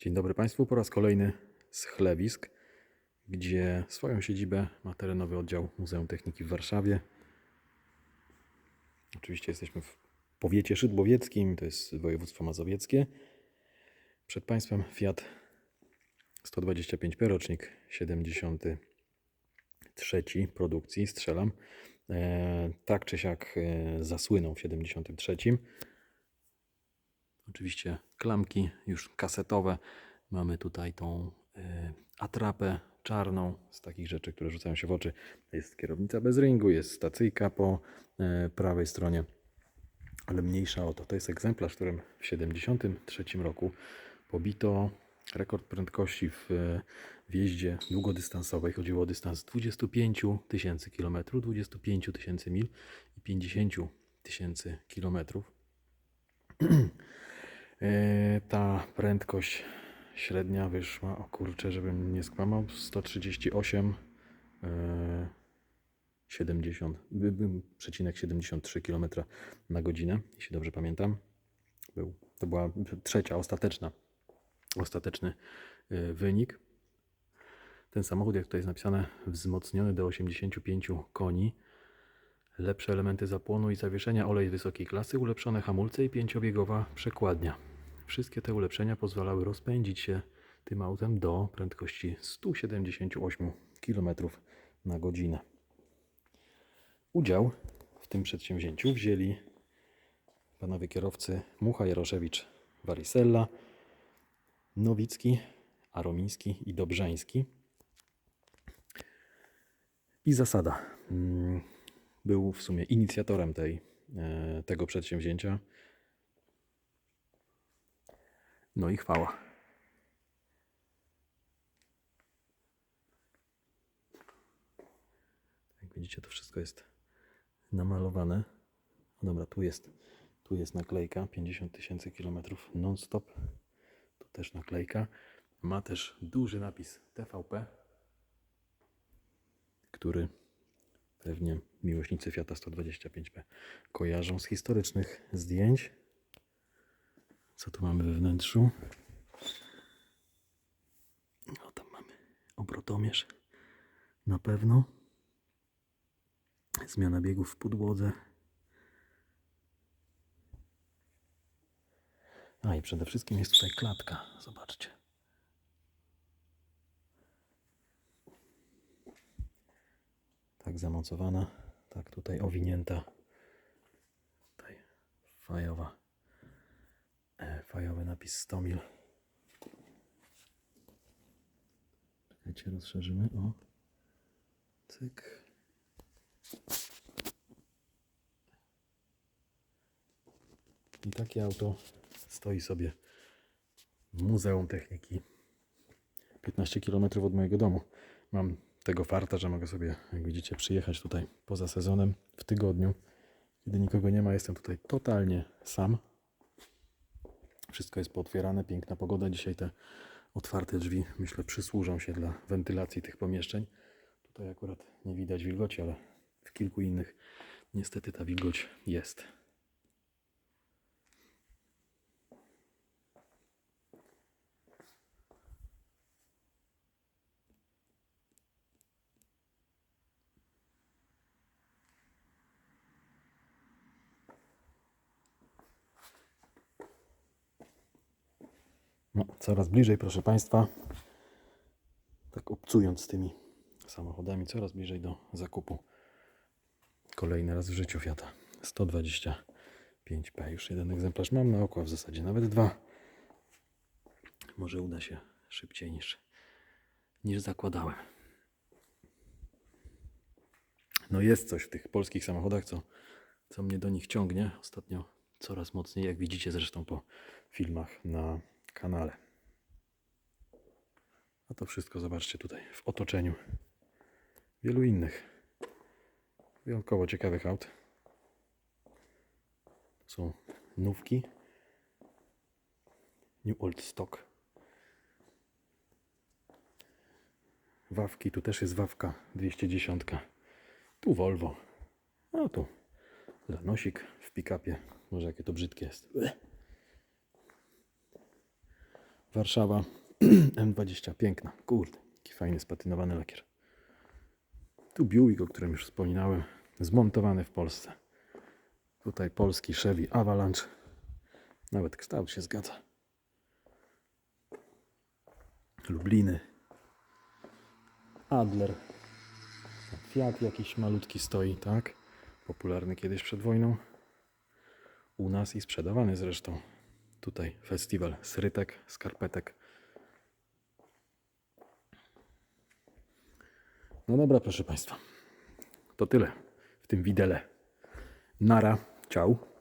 Dzień dobry Państwu. Po raz kolejny z Chlewisk, gdzie swoją siedzibę ma terenowy oddział Muzeum Techniki w Warszawie. Oczywiście jesteśmy w powiecie szydłowieckim, to jest województwo mazowieckie. Przed Państwem Fiat 125P, rocznik 73 produkcji, strzelam. E, tak czy siak e, zasłynął w 73. Oczywiście klamki już kasetowe. Mamy tutaj tą e, atrapę czarną z takich rzeczy, które rzucają się w oczy. Jest kierownica bez ringu, jest stacyjka po e, prawej stronie, ale mniejsza o to. To jest egzemplarz, którym w 73 roku pobito rekord prędkości w, e, w jeździe długodystansowej. Chodziło o dystans 25 tysięcy kilometrów, 25 tysięcy mil i 50 tysięcy kilometrów. E, Ta prędkość średnia wyszła, o kurczę, żebym nie skłamał, 138 e, 70, by- by- przecinek 73 km na godzinę, jeśli dobrze pamiętam. Był, to była trzecia, ostateczna, ostateczny e, wynik. Ten samochód, jak tutaj jest napisane, wzmocniony do 85 koni. Lepsze elementy zapłonu i zawieszenia, olej wysokiej klasy, ulepszone hamulce i pięciobiegowa przekładnia. Wszystkie te ulepszenia pozwalały rozpędzić się tym autem do prędkości 178 km na godzinę. Udział w tym przedsięwzięciu wzięli panowie kierowcy Mucha Jaroszewicz Warisella, Nowicki, Aromiński i Dobrzański. I zasada. Mm, Był w sumie inicjatorem tej, e, tego przedsięwzięcia. No i chwała. Jak widzicie, to wszystko jest namalowane. Dobra, tu jest, tu jest naklejka 50 tysięcy kilometrów non-stop. Tu też naklejka. Ma też duży napis TVP, który pewnie miłośnicy Fiata 125P kojarzą z historycznych zdjęć. Co tu mamy we wnętrzu? O, tam mamy obrotomierz. Na pewno. Zmiana biegów w podłodze. A i przede wszystkim jest tutaj klatka. Zobaczcie. Tak zamocowana. Tak tutaj owinięta. Tutaj fajowa. Fajowy napis 100 mil. Czekajcie, rozszerzymy. O. Cyk. I takie auto stoi sobie w Muzeum Techniki 15 km od mojego domu. Mam tego farta, że mogę sobie, jak widzicie, przyjechać tutaj poza sezonem w tygodniu, kiedy nikogo nie ma. Jestem tutaj totalnie sam. Wszystko jest pootwierane, piękna pogoda. Dzisiaj te otwarte drzwi, myślę, przysłużą się dla wentylacji tych pomieszczeń. Tutaj akurat nie widać wilgoci, ale w kilku innych niestety ta wilgoć jest. No, coraz bliżej, proszę Państwa, tak obcując tymi samochodami, coraz bliżej do zakupu. Kolejny raz w życiu Fiata 125P. Już jeden egzemplarz mam na oko, a w zasadzie nawet dwa. Może uda się szybciej niż, niż zakładałem. No jest coś w tych polskich samochodach, co, co mnie do nich ciągnie. Ostatnio coraz mocniej, jak widzicie zresztą po filmach na kanale. A to wszystko zobaczcie tutaj w otoczeniu wielu innych wyjątkowo ciekawych aut. Są nówki. New Old Stock. Wawki, tu też jest Wawka 210. Tu Volvo. A tu lanosik w pick-upie. Może jakie to brzydkie jest. Warszawa M20, piękna. Kurde, jaki fajny spatynowany lakier. Tu Buick, o którym już wspominałem, zmontowany w Polsce. Tutaj polski Chevy Avalanche. Nawet kształt się zgadza. Lubliny. Adler. Fiat jakiś malutki stoi, tak? Popularny kiedyś przed wojną. U nas i sprzedawany zresztą. Tutaj festiwal srytek, skarpetek. No dobra, proszę Państwa. To tyle w tym widele. Nara, ciao.